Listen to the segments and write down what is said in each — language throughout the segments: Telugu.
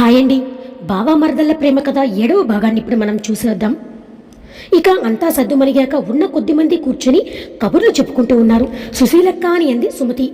హాయ్ అండి బావా మరదళ్ళ ప్రేమ కథ ఏడవ భాగాన్ని ఇప్పుడు మనం చూసేద్దాం. ఇక అంతా సద్దుమణిగాక ఉన్న కొద్ది మంది కూర్చొని కబుర్లు చెప్పుకుంటూ ఉన్నారు. సుశీలక్క అని అంది సుమతి.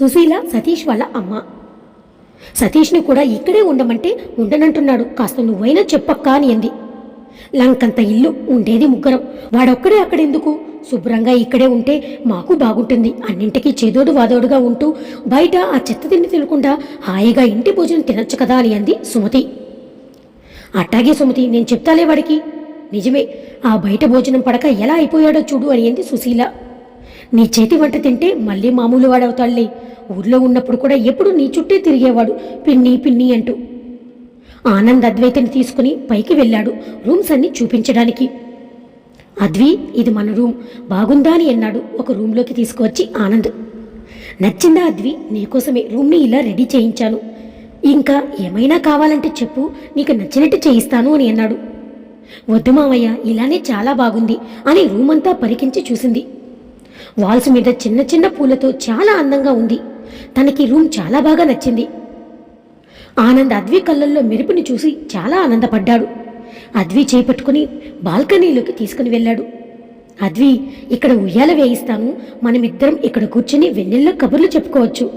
సుశీల సతీష్ వాళ్ళ అమ్మ. సతీష్ని కూడా ఇక్కడే ఉండమంటే ఉండనంటున్నాడు. కాస్త నువ్వైనా చెప్పక్క అని అంది. లంకంత ఇల్లు ఉండేది ముగ్గురం. వాడొక్కడే అక్కడెందుకు? శుభ్రంగా ఇక్కడే ఉంటే మాకు బాగుంటుంది. అన్నింటికీ చేదోడు వాదోడుగా ఉంటూ బయట ఆ చెత్త తిండి తినకుండా హాయిగా ఇంటి భోజనం తినొచ్చు కదా అని అంది సుమతి. అట్టాగే సుమతి నేను చెప్తాలే వాడికి. నిజమే ఆ బయట భోజనం పడక ఎలా అయిపోయాడో చూడు అని అంది సుశీల. నీ చేతి వంట తింటే మళ్ళీ మామూలు వాడవుతాడులే. ఊర్లో ఉన్నప్పుడు కూడా ఎప్పుడు నీ చుట్టే తిరిగేవాడు పిన్ని పిన్ని అంటూ. ఆనంద్ అద్వైతని తీసుకుని పైకి వెళ్ళాడు రూమ్స్ అన్ని చూపించడానికి. అద్వి ఇది మన రూమ్. బాగుందా అని అన్నాడు. ఒక రూమ్లోకి తీసుకువచ్చి ఆనంద్. నచ్చిందా అద్వి? నీకోసమే రూమ్ని ఇలా రెడీ చేయించాను. ఇంకా ఏమైనా కావాలంటే చెప్పు నీకు నచ్చినట్టు చేయిస్తాను అని అన్నాడు. వద్దు మావయ్య ఇలానే చాలా బాగుంది అని రూమ్ అంతా పరికించి చూసింది. వాల్స్ మీద చిన్న చిన్న పూలతో చాలా అందంగా ఉంది. తనకి రూమ్ చాలా బాగా నచ్చింది. ఆనంద్ అద్వి కళ్ళల్లో మెరుపుని చూసి చాలా ఆనందపడ్డాడు. అద్వి చేపట్టుకుని బాల్కనీలోకి తీసుకుని వెళ్ళాడు. అద్వి ఇక్కడ ఉయ్యాల వేయిస్తాను. మనమిద్దరం ఇక్కడ కూర్చుని వెన్నెల్లో కబుర్లు చెప్పుకోవచ్చు.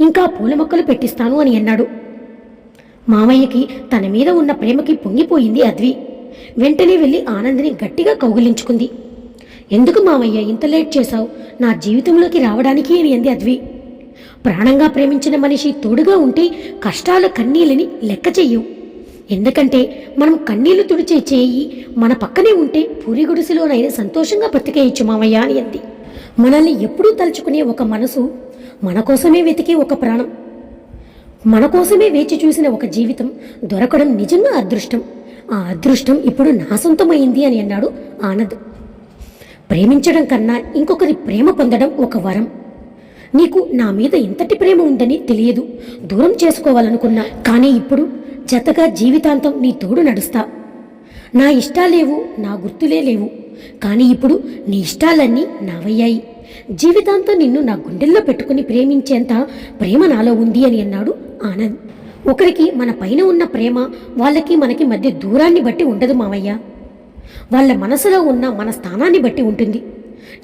ఇంకా పూల మొక్కలు పెట్టిస్తాను అని అన్నాడు. మామయ్యకి తన మీద ఉన్న ప్రేమకి పొంగిపోయింది అద్వి. వెంటనే వెళ్ళి ఆనందిని గట్టిగా కౌగిలించుకుంది. ఎందుకు మామయ్య ఇంత లేట్ చేశావు? నా జీవితంలోకి రావడానికి అని అంది అద్వి. ప్రాణంగా ప్రేమించిన మనిషి తోడుగా ఉంటే కష్టాల కన్నీళ్ళని లెక్క చెయ్యవు ఎందుకంటే మనం కన్నీళ్ళు తుడిచే చేయి మన పక్కనే ఉంటే పూరి గుడిసెలోనైనా సంతోషంగా బ్రతికేయచ్చు మామయ్య అని అంది. మనల్ని ఎప్పుడూ తలుచుకునే ఒక మనసు మన కోసమే వెతికే ఒక ప్రాణం. మన కోసమే వేచి చూసిన ఒక జీవితం దొరకడం నిజంగా అదృష్టం. ఆ అదృష్టం ఇప్పుడు నా సొంతమైంది అని అన్నాడు ఆనంద్. ప్రేమించడం కన్నా ఇంకొకరి ప్రేమ పొందడం ఒక వరం. నీకు నా మీద ఇంతటి ప్రేమ ఉందని తెలియదు. దూరం చేసుకోవాలనుకున్నా. కానీ ఇప్పుడు జతగా జీవితాంతం నీ తోడు నడుస్తా. నా ఇష్టాలేవు నా గుర్తులే లేవు. కానీ ఇప్పుడు నీ ఇష్టాలన్నీ నావయ్యాయి. జీవితాంతం నిన్ను నా గుండెల్లో పెట్టుకుని ప్రేమించేంత ప్రేమ నాలో ఉంది అని అన్నాడు ఆనంద్. ఒకరికి మన పైన ఉన్న ప్రేమ వాళ్ళకి మనకి మధ్య దూరాన్ని బట్టి ఉండదు మావయ్య. వాళ్ళ మనసులో ఉన్న మన స్థానాన్ని బట్టి ఉంటుంది.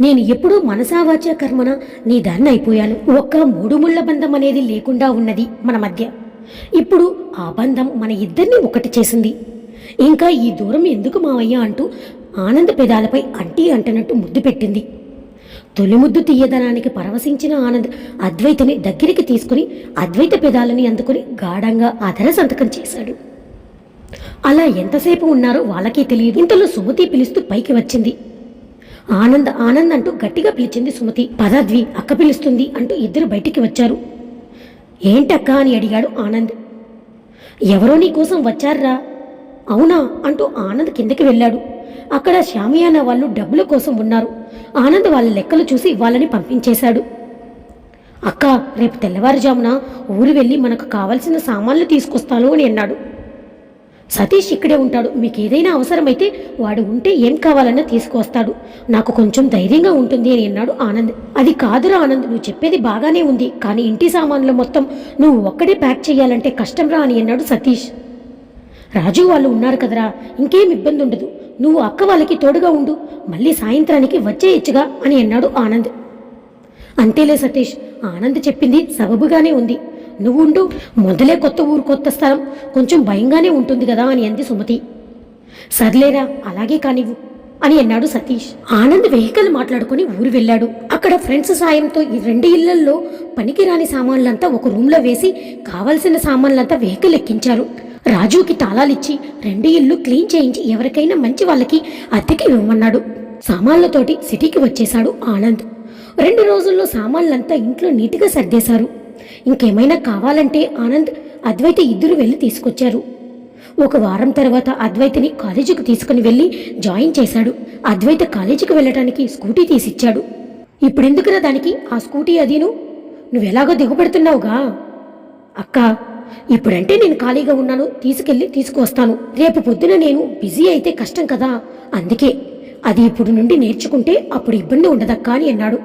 నేను ఎప్పుడూ మనసావాచ కర్మన నీ దాన్ని అయిపోయాను. ఒక్క మూడు ముళ్ళ బంధం అనేది లేకుండా ఉన్నది మన మధ్య. ఇప్పుడు ఆ బంధం మన ఇద్దరిని ఒకటి చేసింది. ఇంకా ఈ దూరం ఎందుకు మావయ్య అంటూ ఆనంద పెదాలపై అంటీ అంటనట్టు ముద్దు పెట్టింది. తొలి ముద్దు తీయదనానికి పరవశించిన ఆనంద్ అద్వైతని దగ్గరికి తీసుకుని అద్వైత పెదాలని అందుకుని గాఢంగా అధర సంతకం చేశాడు. అలా ఎంతసేపు ఉన్నారో వాళ్ళకే తెలియదు. ఇంతలో సుమతి పిలుస్తూ పైకి వచ్చింది. ఆనంద్ ఆనంద్ అంటూ గట్టిగా పిలిచింది సుమతి. పదాద్వి అక్క పిలుస్తుంది అంటూ ఇద్దరు బయటికి వచ్చారు. ఏంటక్కా అని అడిగాడు ఆనంద్. ఎవరో నీకోసం వచ్చారా అవునా అంటూ ఆనంద్ కిందకి వెళ్ళాడు. అక్కడ షామియానా వాళ్ళు డబ్బుల కోసం ఉన్నారు. ఆనంద్ వాళ్ళ లెక్కలు చూసి వాళ్ళని పంపించేశాడు. అక్క రేపు తెల్లవారుజామున ఊరు వెళ్ళి మనకు కావలసిన సామాన్లు తీసుకొస్తాను అని అన్నాడు. సతీష్ ఇక్కడే ఉంటాడు. మీకు ఏదైనా అవసరమైతే వాడు ఉంటే ఏం కావాలన్నా తీసుకువస్తాడు. నాకు కొంచెం ధైర్యంగా ఉంటుంది అని అన్నాడు ఆనంద్. అది కాదురా ఆనంద్ నువ్వు చెప్పేది బాగానే ఉంది. కానీ ఇంటి సామాన్లు మొత్తం నువ్వు ఒక్కడే ప్యాక్ చేయాలంటే కష్టంరా అని అన్నాడు సతీష్. రాజు వాళ్ళు ఉన్నారు కదరా ఇంకేం ఇబ్బంది ఉండదు. నువ్వు అక్క వాళ్ళకి తోడుగా ఉండు. మళ్ళీ సాయంత్రానికి వచ్చేయచ్చుగా అని అన్నాడు ఆనంద్. అంతేలే సతీష్ ఆనంద్ చెప్పింది సబబుగానే ఉంది. నువ్వు ఉండు మొదలే కొత్త ఊరు కొత్త స్థలం. కొంచెం భయంగానే ఉంటుంది కదా అని అంది సుమతి. సర్లేరా అలాగే కానివ్వు అని అన్నాడు సతీష్. ఆనంద్ వెహికల్ మాట్లాడుకుని ఊరు వెళ్ళాడు. అక్కడ ఫ్రెండ్స్ సాయంతో ఈ రెండు ఇళ్ళల్లో పనికిరాని సామాన్లంతా ఒక రూమ్లో వేసి కావలసిన సామాన్లంతా వెహికల్ ఎక్కించారు. రాజుకి తాళాలిచ్చి రెండు ఇల్లు క్లీన్ చేయించి ఎవరికైనా మంచి వాళ్ళకి అద్దెకి ఇవ్వమన్నాడు. సామాన్లతోటి సిటీకి వచ్చేశాడు ఆనంద్. రెండు రోజుల్లో సామాన్లంతా ఇంట్లో నీట్గా సర్దేశారు. ఇంకేమైనా కావాలంటే ఆనంద్ అద్వైత ఇద్దరు వెళ్ళి తీసుకొచ్చారు. ఒక వారం తర్వాత అద్వైతని కాలేజీకి తీసుకుని వెళ్ళి జాయిన్ చేశాడు. అద్వైత కాలేజీకి వెళ్ళటానికి స్కూటీ తీసిచ్చాడు. ఇప్పుడెందుకురా దానికి ఆ స్కూటీ అదీను? నువ్వెలాగో దిగుపెడుతున్నావుగా అక్క ఇప్పుడంటే నేను ఖాళీగా ఉన్నాను తీసుకెళ్ళి తీసుకువస్తాను. రేపు పొద్దున నేను బిజీ అయితే కష్టం కదా అందుకే. అది ఇప్పుడు నుండి నేర్చుకుంటే అప్పుడు ఇబ్బంది ఉండదక్కా అని అన్నాడు.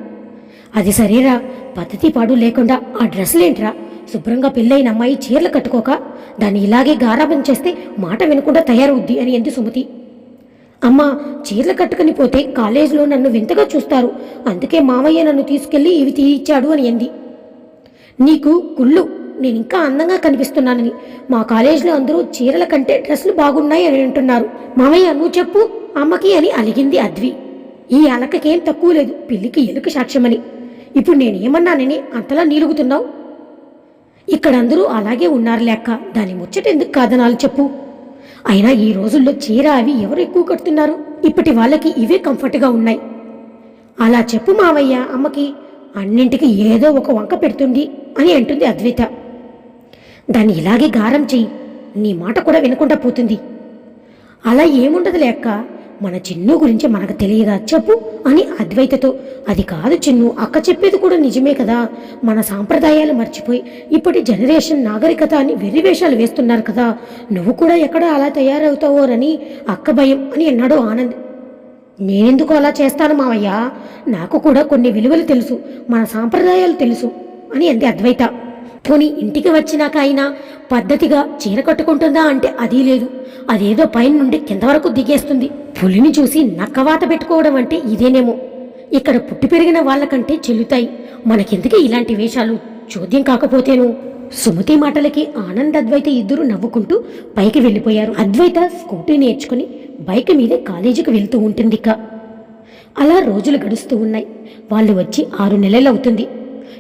అది సరేరా. పద్ధతి పాడు లేకుండా ఆ డ్రెస్సులేంట్రా శుభ్రంగా పెళ్ళైన అమ్మాయి చీరలు కట్టుకోక దాన్ని ఇలాగే గారాబం చేస్తే మాట వినకుండా తయారవుద్ది అని అంది సుమతి. అమ్మా చీరలు కట్టుకుని పోతే కాలేజీలో నన్ను వింతగా చూస్తారు. అందుకే మామయ్య నన్ను తీసుకెళ్ళి ఇవి తీయిచ్చాడు అని అంది. నీకు కుళ్ళు నేను ఇంకా అందంగా కనిపిస్తున్నానని. మా కాలేజీలో అందరూ చీరల కంటే డ్రెస్సులు బాగున్నాయి అని అంటున్నారు. మామయ్య నువ్వు చెప్పు అమ్మకి అని అలిగింది అద్వి. ఈ అలకకేం తక్కువ లేదు. పిల్లికి ఎలుక సాక్ష్యమని. ఇప్పుడు నేనేమన్నానని అంతలా నీలుగుతున్నావు? ఇక్కడ అందరూ అలాగే ఉన్నారు లెక్క దాని ముచ్చట ఎందుకు కాదనాలు చెప్పు. అయినా ఈ రోజుల్లో చీర అవి ఎవరు ఎక్కువ కడుతున్నారు? ఇప్పటి వాళ్ళకి ఇవే కంఫర్ట్గా ఉన్నాయి. అలా చెప్పు మావయ్య అమ్మకి. అన్నింటికి ఏదో ఒక వంక పెడుతుంది అని అంటుంది అద్వైత. దాన్ని ఇలాగే గారం చెయ్యి. నీ మాట కూడా వినకుండా పోతుంది. అలా ఏముండదు లేక మన చిన్ను గురించి మనకు తెలియదా చెప్పు అని అద్వైతతో. అది కాదు చిన్ను అక్క చెప్పేది కూడా నిజమే కదా. మన సాంప్రదాయాలు మర్చిపోయి ఇప్పటి జనరేషన్ నాగరికత అని వెర్రివేషాలు వేస్తున్నారు కదా. నువ్వు కూడా ఎక్కడ అలా తయారవుతావోనని అక్క భయం అని అన్నాడు ఆనంద్. నేనెందుకు అలా చేస్తాను మావయ్య? నాకు కూడా కొన్ని విలువలు తెలుసు మన సాంప్రదాయాలు తెలుసు అని అంది అద్వైత. పోనీ ఇంటికి వచ్చినాక అయినా పద్ధతిగా చీర కట్టుకుంటుందా అంటే అదీ లేదు. అదేదో పైన నుండి కింద వరకు దిగేస్తుంది. పులిని చూసి నక్కవాత పెట్టుకోవడం అంటే ఇదేనేమో. ఇక్కడ పుట్టి పెరిగిన వాళ్ళకంటే చెల్లుతాయి. మనకెందుకే ఇలాంటి వేషాలు? చోద్యం కాకపోతేను. సుమతి మాటలకి ఆనంద్ అద్వైత ఇద్దరు నవ్వుకుంటూ పైకి వెళ్ళిపోయారు. అద్వైత స్కూటీ నేర్చుకుని బైక్ మీదే కాలేజీకి వెళ్తూ ఉంటుంది ఇక అలా రోజులు గడుస్తూ ఉన్నాయి. వాళ్ళు వచ్చి ఆరు నెలలు అవుతుంది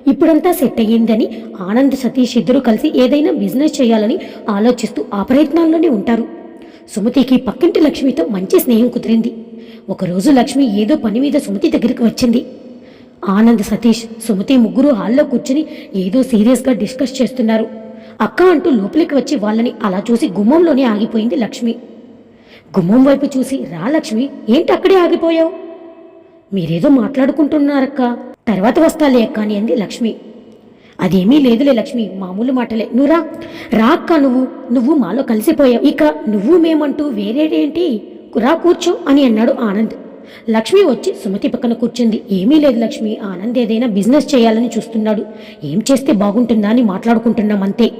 ఇప్పుడంతా సెట్ అయ్యిందని ఆనంద్ సతీష్ ఇద్దరు కలిసి ఏదైనా బిజినెస్ చేయాలని ఆలోచిస్తూ ఆ ప్రయత్నాల్లోనే ఉంటారు. సుమతికి పక్కింటి లక్ష్మితో మంచి స్నేహం కుదిరింది. ఒకరోజు లక్ష్మి ఏదో పని మీద సుమతి దగ్గరికి వచ్చింది. ఆనంద్ సతీష్ సుమతి ముగ్గురు హాల్లో కూర్చుని ఏదో సీరియస్గా డిస్కస్ చేస్తున్నారు. అక్క అంటూ లోపలికి వచ్చి వాళ్ళని అలా చూసి గుమ్మంలోనే ఆగిపోయింది లక్ష్మి. గుమ్మం వైపు చూసి రా లక్ష్మి ఏంటి అక్కడే ఆగిపోయావు? మీరేదో మాట్లాడుకుంటున్నారక్క. తర్వాత వస్తాలే అక్క అని అంది లక్ష్మి. అదేమీ లేదులే లక్ష్మి మామూలు మాటలే. నువ్వు రా. రా అక్క నువ్వు. నువ్వు మాలో కలిసిపోయావు. ఇక నువ్వు మేమంటూ వేరేడేంటి రా కూర్చో అని అన్నాడు ఆనంద్. లక్ష్మి వచ్చి సుమతి పక్కన కూర్చుంది. ఏమీ లేదు లక్ష్మి. ఆనంద్ ఏదైనా బిజినెస్ చేయాలని చూస్తున్నాడు. ఏం చేస్తే బాగుంటుందా అని మాట్లాడుకుంటున్నాం అంతే.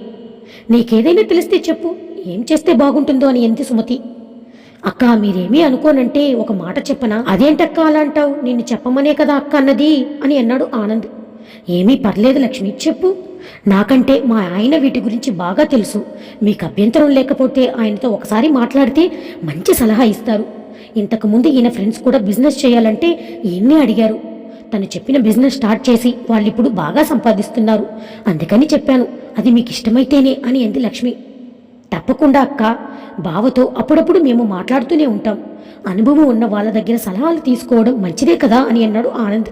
నీకేదైనా తెలిస్తే చెప్పు. ఏం చేస్తే బాగుంటుందో అని ఎంది సుమతి. అక్క మీరేమీ అనుకోనంటే ఒక మాట చెప్పనా? అదేంటక్క అలా అంటావు? నిన్ను చెప్పమనే కదా అక్క అన్నది అని అన్నాడు ఆనంద్. ఏమీ పర్లేదు లక్ష్మి చెప్పు. నాకంటే మా ఆయన వీటి గురించి బాగా తెలుసు. మీకు అభ్యంతరం లేకపోతే ఆయనతో ఒకసారి మాట్లాడితే మంచి సలహా ఇస్తారు. ఇంతకుముందు ఈయన ఫ్రెండ్స్ కూడా బిజినెస్ చేయాలంటే ఏమీ అడిగారు. తను చెప్పిన బిజినెస్ స్టార్ట్ చేసి వాళ్ళిప్పుడు బాగా సంపాదిస్తున్నారు. అందుకని చెప్పాను. అది మీకు ఇష్టమైతేనే అని అంది లక్ష్మి. తప్పకుండా అక్క. బావతో అప్పుడప్పుడు మేము మాట్లాడుతూనే ఉంటాం. అనుభవం ఉన్న వాళ్ళ దగ్గర సలహాలు తీసుకోవడం మంచిదే కదా అని అన్నాడు ఆనంద్.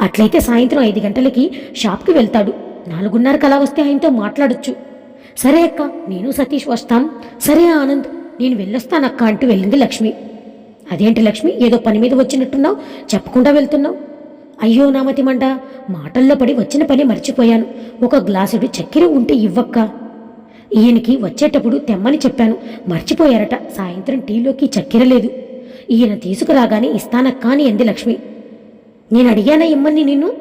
అట్లయితే సాయంత్రం ఐదు గంటలకి షాప్కి వెళ్తాడు. నాలుగున్నరకు అలా వస్తే ఆయనతో మాట్లాడొచ్చు. సరే అక్క నేను సతీష్ వస్తాం సరే ఆనంద్ నేను వెళ్ళొస్తానక్క అంటూ వెళ్ళింది లక్ష్మి. అదేంటి లక్ష్మి ఏదో పని మీద వచ్చినట్టున్నావు? చెప్పకుండా వెళ్తున్నావు? అయ్యో నామతి మండ మాటల్లో పడి వచ్చిన పని మర్చిపోయాను. ఒక గ్లాసుడు చక్కెర ఉంటే ఇవ్వక్క. ఈయనకి వచ్చేటప్పుడు తెమ్మని చెప్పాను. మర్చిపోయారట. సాయంత్రం టీలోకి చక్కెర లేదు. ఈయన తీసుకురాగానే ఇస్తానక్కా అని అంది లక్ష్మి. నేను అడిగానా ఇమ్మని నిన్ను?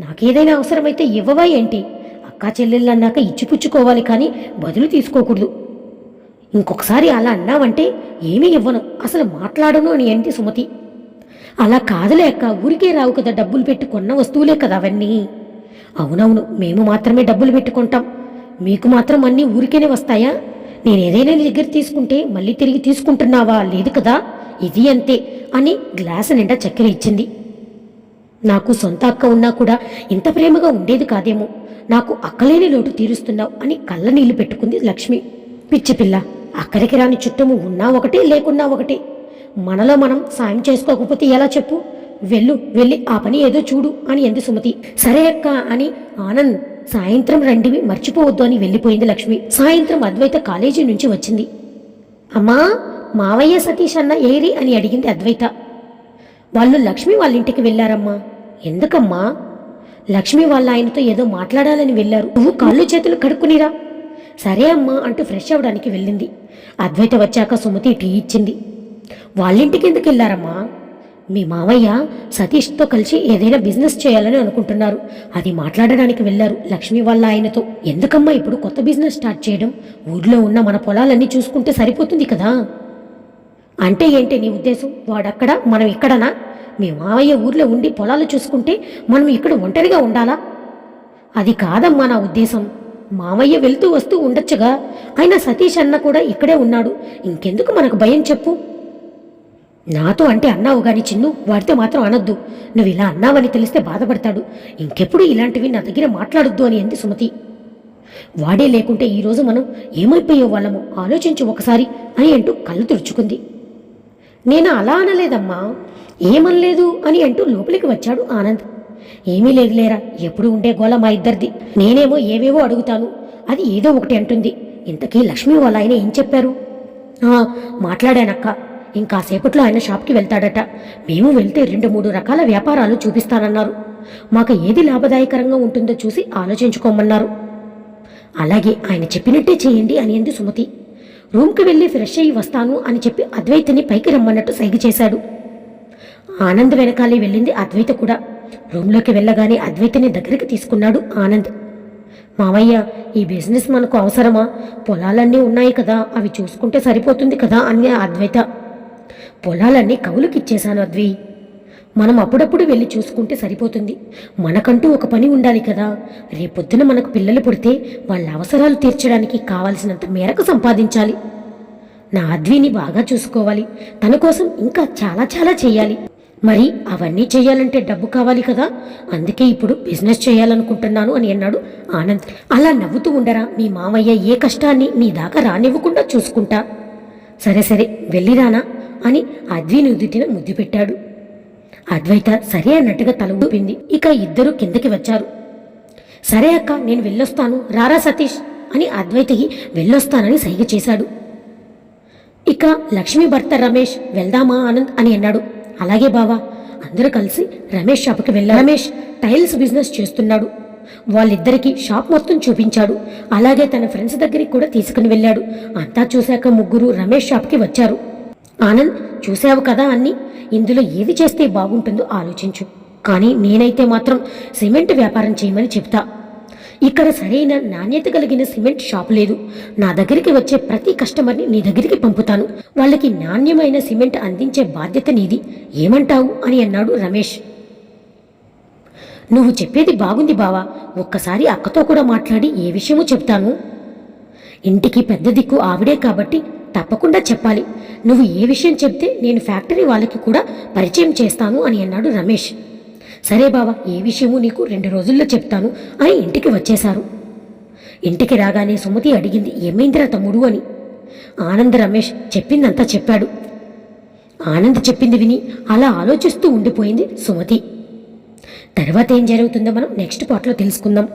నాకేదైనా అవసరమైతే ఇవ్వవా ఏంటి? అక్కా చెల్లెళ్ళు అన్నాక ఇచ్చిపుచ్చుకోవాలి కానీ బదులు తీసుకోకూడదు. ఇంకొకసారి అలా అన్నావంటే ఏమీ ఇవ్వను. అసలు మాట్లాడను అని ఏంటి సుమతి. అలా కాదులే అక్క ఊరికే రావు కదా డబ్బులు పెట్టుకున్న వస్తువులే కదా అవన్నీ. అవునవును మేము మాత్రమే డబ్బులు పెట్టుకుంటాం. మీకు మాత్రం అన్నీ ఊరికేనే వస్తాయా? నేను ఏదైనా నీ దగ్గర తీసుకుంటే మళ్ళీ తిరిగి తీసుకుంటున్నావా? లేదు కదా? ఇది అంతే అని గ్లాసు నిండా చక్కెర ఇచ్చింది. నాకు సొంత అక్క ఉన్నా కూడా ఇంత ప్రేమగా ఉండేది కాదేమో. నాకు అక్కలేని లోటు తీరుస్తున్నావు అని కళ్ళ నీళ్ళు పెట్టుకుంది లక్ష్మి. పిచ్చి పిల్ల అక్కడికి రాని చుట్టము ఉన్నా ఒకటే లేకున్నా ఒకటి. మనలో మనం సాయం చేసుకోకపోతే ఎలా చెప్పు? వెళ్ళు వెళ్ళి ఆ పని ఏదో చూడు అని ఎందు సుమతి. సరే అక్క అని ఆనంద్ సాయంత్రం రండివి మర్చిపోవద్దు అని వెళ్ళిపోయింది లక్ష్మి. సాయంత్రం అద్వైత కాలేజీ నుంచి వచ్చింది. అమ్మా మావయ్య సతీష్ అన్న ఏరి అని అడిగింది అద్వైత. వాళ్ళు లక్ష్మి వాళ్ళ ఇంటికి వెళ్ళారమ్మా. ఎందుకమ్మా? లక్ష్మి వాళ్ళ ఆయనతో ఏదో మాట్లాడాలని వెళ్ళారు. నువ్వు కాళ్ళు చేతులు కడుక్కునిరా. సరే అమ్మా అంటూ ఫ్రెష్ అవ్వడానికి వెళ్ళింది. అద్వైత వచ్చాక సుమతి టీ ఇచ్చింది. వాళ్ళింటికి ఎందుకు వెళ్ళారమ్మా? మీ మావయ్య సతీష్తో కలిసి ఏదైనా బిజినెస్ చేయాలని అనుకుంటున్నారు. అది మాట్లాడడానికి వెళ్ళారు లక్ష్మి వాళ్ళ ఆయనతో. ఎందుకమ్మా ఇప్పుడు కొత్త బిజినెస్ స్టార్ట్ చేయడం? ఊర్లో ఉన్న మన పొలాలన్నీ చూసుకుంటే సరిపోతుంది కదా? అంటే ఏంటి నీ ఉద్దేశం? వాడక్కడ? మనం ఇక్కడనా? మీ మావయ్య ఊర్లో ఉండి పొలాలు చూసుకుంటే మనం ఇక్కడ ఒంటరిగా ఉండాలా? అది కాదమ్మా నా ఉద్దేశం. మామయ్య వెళ్తూ వస్తూ ఉండొచ్చుగా. అయినా సతీష్ అన్న కూడా ఇక్కడే ఉన్నాడు. ఇంకెందుకు మనకు భయం చెప్పు? నాతో అంటే అన్నావు గాని చిన్ను వాడితో మాత్రం అనొద్దు. నువ్వు ఇలా అన్నావని తెలిస్తే బాధపడతాడు. ఇంకెప్పుడు ఇలాంటివి నా దగ్గర మాట్లాడొద్దు అని అంది సుమతి. వాడే లేకుంటే ఈరోజు మనం ఏమైపోయే వాళ్ళము? ఆలోచించు ఒకసారి అని అంటూ కళ్ళు తుడుచుకుంది. నేను అలా అనలేదమ్మా. ఏమనలేదు అని అంటూ లోపలికి వచ్చాడు ఆనంద్. ఏమీ లేదు లేరా ఎప్పుడు ఉండే గోళ మా ఇద్దరిది. నేనేమో ఏవేవో అడుగుతాను. అది ఏదో ఒకటి అంటుంది. ఇంతకీ లక్ష్మి వాళ్ళ ఆయన ఏం చెప్పారు? మాట్లాడానక్క. ఇంకాసేపట్లో ఆయన షాప్కి వెళ్తాడట. మేము వెళ్తే రెండు మూడు రకాల వ్యాపారాలు చూపిస్తానన్నారు. మాకు ఏది లాభదాయకరంగా ఉంటుందో చూసి ఆలోచించుకోమన్నారు. అలాగే ఆయన చెప్పినట్టే చేయండి అని అంది సుమతి. రూమ్కి వెళ్ళి ఫ్రెష్ అయ్యి వస్తాను అని చెప్పి అద్వైతని పైకి రమ్మన్నట్టు సైగ చేశాడు. ఆనంద్ వెనకాలే వెళ్ళింది అద్వైత కూడా. రూమ్లోకి వెళ్ళగానే అద్వైతని దగ్గరికి తీసుకున్నాడు ఆనంద్. మావయ్య ఈ బిజినెస్ మనకు అవసరమా? పొలాలన్నీ ఉన్నాయి కదా అవి చూసుకుంటే సరిపోతుంది కదా అని అద్వైత. పొలాలన్నీ కవులకిచ్చేశాను అద్వి. మనం అప్పుడప్పుడు వెళ్ళి చూసుకుంటే సరిపోతుంది. మనకంటూ ఒక పని ఉండాలి కదా. రేపొద్దున మనకు పిల్లలు పుడితే వాళ్ళ అవసరాలు తీర్చడానికి కావాల్సినంత మేరకు సంపాదించాలి. నా అద్విని బాగా చూసుకోవాలి. తన కోసం ఇంకా చాలా చాలా చేయాలి. మరి అవన్నీ చేయాలంటే డబ్బు కావాలి కదా. అందుకే ఇప్పుడు బిజినెస్ చేయాలనుకుంటున్నాను అని అన్నాడు ఆనంద్. అలా నవ్వుతూ ఉండరా మీ మామయ్య ఏ కష్టాన్ని నీ దాకా రానివ్వకుండా చూసుకుంటా. సరే సరే వెళ్ళిరానా? అని అద్వినుదిటిన ముద్దు పెట్టాడు అద్వైత సరే అన్నట్టుగా తల ఊపింది. ఇక ఇద్దరు కిందకి వచ్చారు. సరే అక్క నేను వెళ్ళొస్తాను. రారా సతీష్ అని అద్వైతకి వెళ్ళొస్తానని సైగ చేశాడు. ఇక లక్ష్మీ భర్త రమేష్ వెళ్దామా ఆనంద్ అని అన్నాడు. అలాగే బావా అందరూ కలిసి రమేష్ షాప్కి వెళ్ళారు. రమేష్ టైల్స్ బిజినెస్ చేస్తున్నాడు. వాళ్ళిద్దరికీ షాప్ మొత్తం చూపించాడు. అలాగే తన ఫ్రెండ్స్ దగ్గరికి కూడా తీసుకుని వెళ్ళాడు. అంతా చూశాక ముగ్గురు రమేష్ షాప్కి వచ్చారు. ఆనంద్ చూసావు కదా అన్ని? ఇందులో ఏది చేస్తే బాగుంటుందో ఆలోచించు. కానీ నేనైతే మాత్రం సిమెంట్ వ్యాపారం చేయమని చెప్తా. ఇక్కడ సరైన నాణ్యత కలిగిన సిమెంట్ షాప్ లేదు. నా దగ్గరికి వచ్చే ప్రతి కస్టమర్ని నీ దగ్గరికి పంపుతాను. వాళ్ళకి నాణ్యమైన సిమెంట్ అందించే బాధ్యత నీది. ఏమంటావు? అని అన్నాడు రమేష్. నువ్వు చెప్పేది బాగుంది బావా. ఒక్కసారి అక్కతో కూడా మాట్లాడి ఏ విషయమో చెప్తాను. ఇంటికి పెద్ద దిక్కు ఆవిడే కాబట్టి తప్పకుండా చెప్పాలి. నువ్వు ఏ విషయం చెప్తే నేను ఫ్యాక్టరీ వాళ్ళకి కూడా పరిచయం చేస్తాను అని అన్నాడు రమేష్. సరే బావా ఏ విషయము నీకు రెండు రోజుల్లో చెప్తాను అని ఇంటికి వచ్చేశారు. ఇంటికి రాగానే సుమతి అడిగింది ఏమైందిరా తమ్ముడు అని. ఆనంద్ రమేష్ చెప్పిందంతా చెప్పాడు. ఆనంద్ చెప్పింది విని అలా ఆలోచిస్తూ ఉండిపోయింది సుమతి. తర్వాత ఏం జరుగుతుందో మనం నెక్స్ట్ పార్ట్లో తెలుసుకుందాం.